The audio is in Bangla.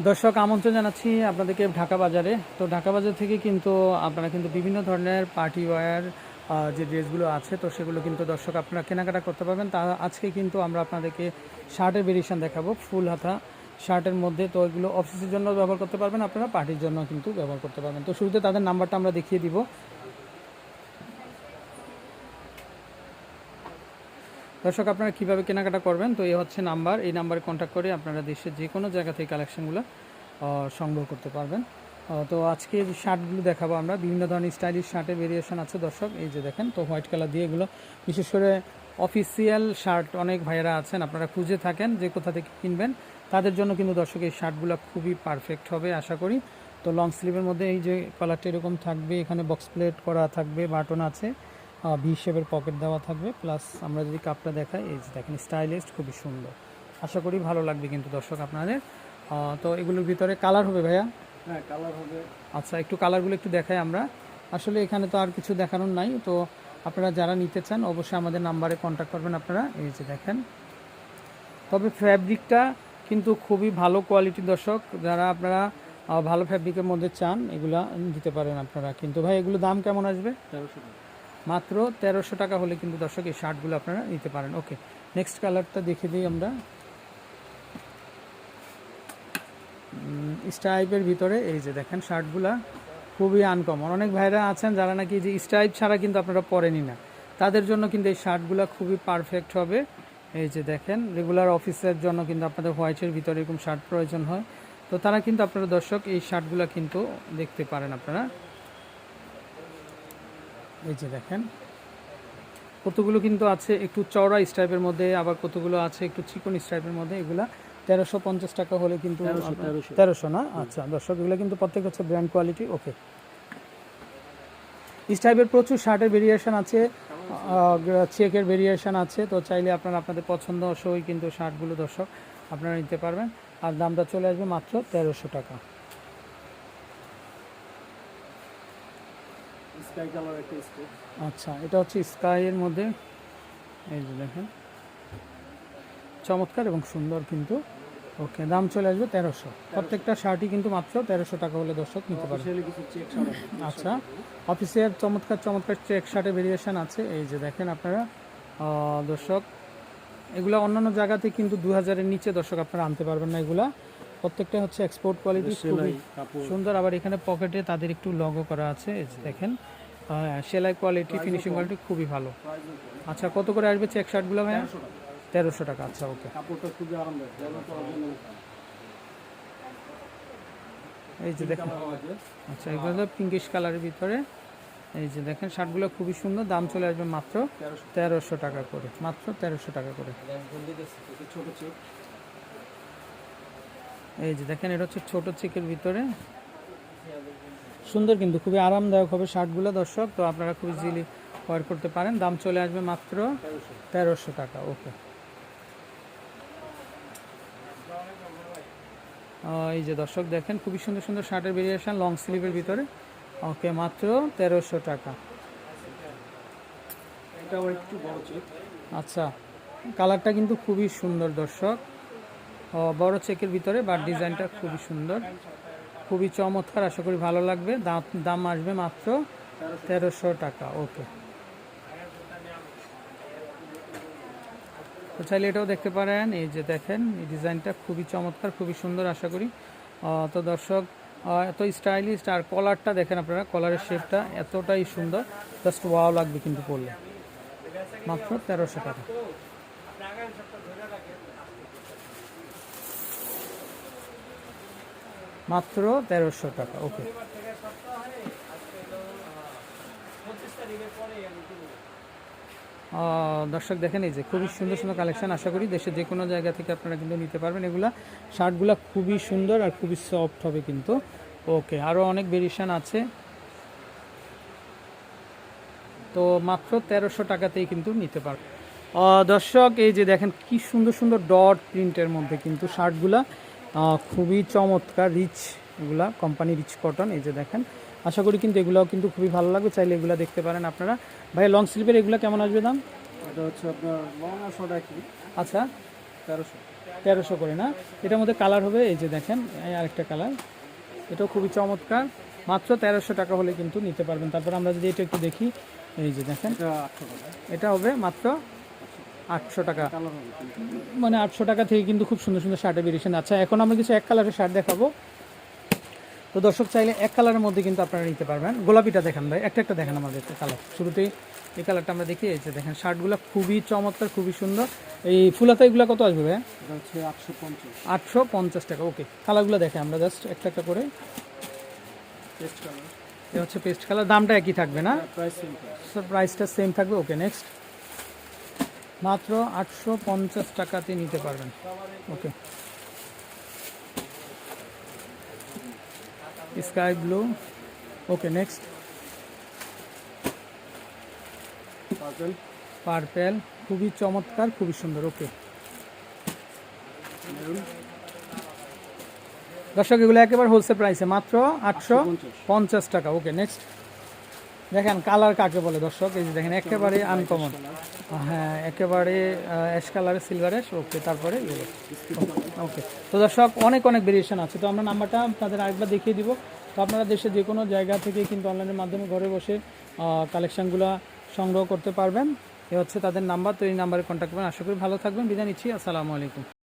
দর্শক, আমন্ত্রণ জানাচ্ছি আপনাদেরকে ঢাকা বাজারে। তো ঢাকা বাজার থেকে কিন্তু আপনারা কিন্তু বিভিন্ন ধরনের পার্টি ওয়্যার যে ড্রেসগুলো আছে, তো সেগুলো কিন্তু দর্শক আপনারা কেনাকাটা করতে পারবেন। তা আজকে কিন্তু আমরা আপনাদেরকে শার্টের ভেরিয়েশন দেখাবো, ফুল হাতা শার্টের মধ্যে। তো এগুলো অফিসের জন্য ব্যবহার করতে পারবেন, আপনারা পার্টির জন্য কিন্তু ব্যবহার করতে পারবেন। তো শুরুতে তাদের নাম্বারটা আমরা দেখিয়ে দিব। দর্শক, আপনারা কীভাবে কেনাকাটা করবেন? তো এই হচ্ছে নাম্বার। এই নাম্বারে কন্ট্যাক্ট করে আপনারা দেশের যে কোনো জায়গা থেকে কালেকশনগুলো সংগ্রহ করতে পারবেন। তো আজকে যে শার্টগুলো দেখাবো আমরা, বিভিন্ন ধরনের স্টাইলিশ শার্টের ভেরিয়েশন আছে দর্শক। এই যে দেখেন, তো হোয়াইট কালার দিয়ে এগুলো, বিশেষ করে অফিসিয়াল শার্ট অনেক ভাইয়েরা আছেন, আপনারা খুঁজে থাকেন যে কোথা থেকে কিনবেন। তাদের জন্য কিন্তু দর্শক, এই শার্টগুলো খুবই পারফেক্ট হবে আশা করি। তো লং স্লিভের মধ্যে এই যে কালারটা এরকম থাকবে, এখানে বক্স প্লেট করা থাকবে বাটন আছে। ভি শেপের পকেট দেওয়া থাকবে প্লাস আমরা যদি কাপটা দেখাই এই যে দেখেন স্টাইলিস্ট খুবই সুন্দর। আশা করি ভালো লাগবে কিন্তু দর্শক আপনাদের। তো এগুলোর ভিতরে কালার হবে ভাইয়া? হ্যাঁ কালার হবে। আচ্ছা একটু কালারগুলো একটু দেখাই আমরা। আসলে এখানে তো আর কিছু দেখানোর নাই তো আপনারা যারা নিতে চান অবশ্যই আমাদের নাম্বারে কন্ট্যাক্ট করবেন আপনারা। এই যে দেখেন। তবে ফ্যাব্রিকটা কিন্তু খুবই ভালো কোয়ালিটির দর্শক। যারা আপনারা ভালো ফ্যাব্রিকের মধ্যে চান এগুলা দিতে পারেন আপনারা। কিন্তু ভাই এগুলো দাম কেমন আসবে? তেরোশো মাত্র তেরোশো টাকা হলে কিন্তু দর্শক এই শার্টগুলো আপনারা নিতে পারেন। ওকে নেক্সট কালারটা দেখে দিই আমরা। স্ট্রাইপের ভিতরে এই যে দেখেন শার্টগুলা, খুবই আনকমন অনেক ভাইরা আছেন যারা নাকি যে স্ট্রাইপ ছাড়া কিন্তু আপনারা পরেনি না। তাদের জন্য কিন্তু এই শার্টগুলো খুবই পারফেক্ট হবে। এই যে দেখেন রেগুলার অফিসের জন্য কিন্তু আপনাদের হোয়াইটের ভিতরে এরকম শার্ট প্রয়োজন হয়। তো তারা কিন্তু আপনারা দর্শক এই শার্টগুলো কিন্তু দেখতে পারেন আপনারা। এই যে দেখেন। কতগুলো কিন্তু আছে একটু চওড়া স্টাইপের মধ্যে আবার কতগুলো আছে একটু চিকন স্টাইপের মধ্যে এগুলা তেরোশো পঞ্চাশ টাকা হলে কিন্তু তেরোশো, না? আচ্ছা দর্শক এগুলো কিন্তু প্রত্যেক হচ্ছে ব্র্যান্ড কোয়ালিটি ওকে স্টাইপের প্রচুর শার্টের ভেরিয়েশন আছে চেকের ভেরিয়েশন আছে তো চাইলে আপনারা আপনাদের পছন্দ সই কিন্তু শার্টগুলো দর্শক আপনারা নিতে পারবেন। আর দামটা চলে আসবে মাত্র তেরোশো টাকা। স্কাই কালার একটা আচ্ছা এটা হচ্ছে স্কাইয়ের মধ্যে। এই যে দেখেন। চমৎকার এবং সুন্দর কিন্তু। ওকে দাম চলে আসবে তেরোশো। প্রত্যেকটা শার্টই কিন্তু মাত্র তেরোশো টাকা হলে দর্শক নিতে ছাড়া আচ্ছা অফিসের চমৎকার চমৎকার চেক শার্টের ভেরিয়েশন আছে। এই যে দেখেন আপনারা দর্শক এগুলা অন্যান্য জায়গাতে কিন্তু দু হাজারের নিচে দর্শক আপনারা আনতে পারবেন না এগুলা। প্রত্যেকটা হচ্ছে এক্সপোর্ট কোয়ালিটি সুন্দর। আবার এখানে পকেটে তাদের একটু লগো করা আছে। এই যে দেখেন আহ, সেলাই কোয়ালিটি ফিনিশিং কোয়ালিটি খুবই ভালো। আচ্ছা কত করে আসবে চেক শার্টগুলো ভাইয়া? তেরোশো টাকা আচ্ছা ওকে এই যে দেখেন আচ্ছা এগুলো পিঙ্কিশ কালারের ভিতরে। এই যে দেখেন শার্টগুলো খুবই সুন্দর দাম চলে আসবে মাত্র তেরোশো। টাকা করে মাত্র তেরোশো টাকা করে। এই যে দেখেন এটা হচ্ছে ছোট চেকের ভিতরে। সুন্দর কিন্তু, খুবই আরামদায়ক হবে শার্টগুলো, দর্শক। তো আপনারা খুব ইজিলি ওয়ার করতে পারেন। দাম চলে আসবে মাত্র তেরোশো টাকা, ওকে। এই যে দর্শক দেখেন, খুবই সুন্দর সুন্দর শার্টের ভেরিয়েশন লং স্লিভের ভিতরে। ওকে, মাত্র তেরোশো টাকা। আচ্ছা কালারটা কিন্তু খুবই সুন্দর দর্শক। বড় চেকের ভিতরে বা ডিজাইনটা খুবই সুন্দর। খুবই চমৎকার, আশা করি ভালো লাগবে। দাম দাম আসবে মাত্র তেরোশো টাকা, ওকে। তো চাইলে এটাও দেখতে পারেন, এই যে দেখেন, এই ডিজাইনটা খুবই চমৎকার, খুবই সুন্দর, আশা করি। তো দর্শক এত স্টাইলিশ আর কলারটা দেখেন আপনারা, কলারের শেপটা এতটাই সুন্দর, জাস্ট ওয়াও লাগবে কিন্তু পরলে। মাত্র তেরোশো টাকা। মাত্র তেরোশো টাকা ওকে দর্শক দেখেন এই যে খুবই সুন্দর সুন্দর কালেকশন আশা করি দেশের যে কোনো জায়গা থেকে আপনারা কিন্তু নিতে পারবেন। এগুলা শার্টগুলা খুবই সুন্দর আর খুবই সফট হবে কিন্তু। ওকে আরও অনেক ভেরিয়েশন আছে। তো মাত্র তেরোশো টাকাতেই কিন্তু নিতে পারবেন। দর্শক এই যে দেখেন কি সুন্দর সুন্দর ডট প্রিন্টের মধ্যে কিন্তু শার্টগুলা। খুবই চমৎকার রিচ এগুলা কোম্পানি রিচ কটন এই যে দেখেন। আশা করি কিন্তু এগুলাও কিন্তু খুবই ভালো লাগবে চাইলে এগুলা দেখতে পারেন আপনারা। ভাই লং স্লিপের এগুলো কেমন আসবে দাম? এটা হচ্ছে আপনার লং আর শর্ট একই। আচ্ছা। তেরোশো। তেরোশো করে না? এটার মধ্যে কালার হবে এই যে দেখেন এই আরেকটা কালার এটাও খুবই চমৎকার। মাত্র তেরোশো টাকা হলে কিন্তু নিতে পারবেন। তারপর আমরা যদি এটা একটু দেখি এই যে দেখেন। এটা হবে মাত্র আটশো টাকা। মানে আটশো টাকা থেকে কিন্তু খুব সুন্দর সুন্দর শার্টের ভেরিয়েশন আচ্ছা এখন আমরা কিছু এক কালারের শার্ট দেখাবো। তো দর্শক চাইলে এক কালারের মধ্যে কিন্তু আপনারা নিতে পারবেন। গোলাপিটা দেখেন ভাই একটা একটা দেখেন আমাদের কালার শুরুতেই এই কালারটা আমরা দেখি এই যে দেখেন শার্টগুলো খুবই চমৎকার খুবই সুন্দর। এই ফুলাতা এগুলো কত আসবে ভাই? হচ্ছে আটশো পঞ্চাশ। আটশো পঞ্চাশ টাকা ওকে কালারগুলো দেখে আমরা জাস্ট একটা একটা করে। কালার এ হচ্ছে পেস্ট কালার দামটা একই থাকবে না? প্রাইসটা সেম থাকবে। ওকে নেক্সট মাত্র আটশো পঞ্চাশ টাকাতে নিতে পারবেন। Okay. Sky blue. Okay next. Purple. খুবই চমৎকার খুবই সুন্দর ওকে। দর্শক এগুলো একেবারে হোলসেল প্রাইসে মাত্র আটশো পঞ্চাশ টাকা ওকে নেক্সট দেখেন কালার কাকে বলে দর্শক? এই যে দেখেন, একেবারে আনকমন হ্যাঁ একেবারে অ্যাশ কালারের সিলভার অ্যাশ ওকে তারপরে ওকে তো দর্শক, অনেক অনেক ভেরিয়েশন আছে। তো আমরা নাম্বারটা আপনাদের আরেকবার দেখিয়ে দিব। তো আপনারা দেশে যে কোনো জায়গা থেকে কিন্তু অনলাইনের মাধ্যমে ঘরে বসে কালেকশনগুলো সংগ্রহ করতে পারবেন। এ হচ্ছে তাদের নাম্বার তো এই নাম্বারে কন্ট্যাক্ট করবেন। আশা করি ভালো থাকবেন। বিদায় নিচ্ছি। আসসালামু আলাইকুম।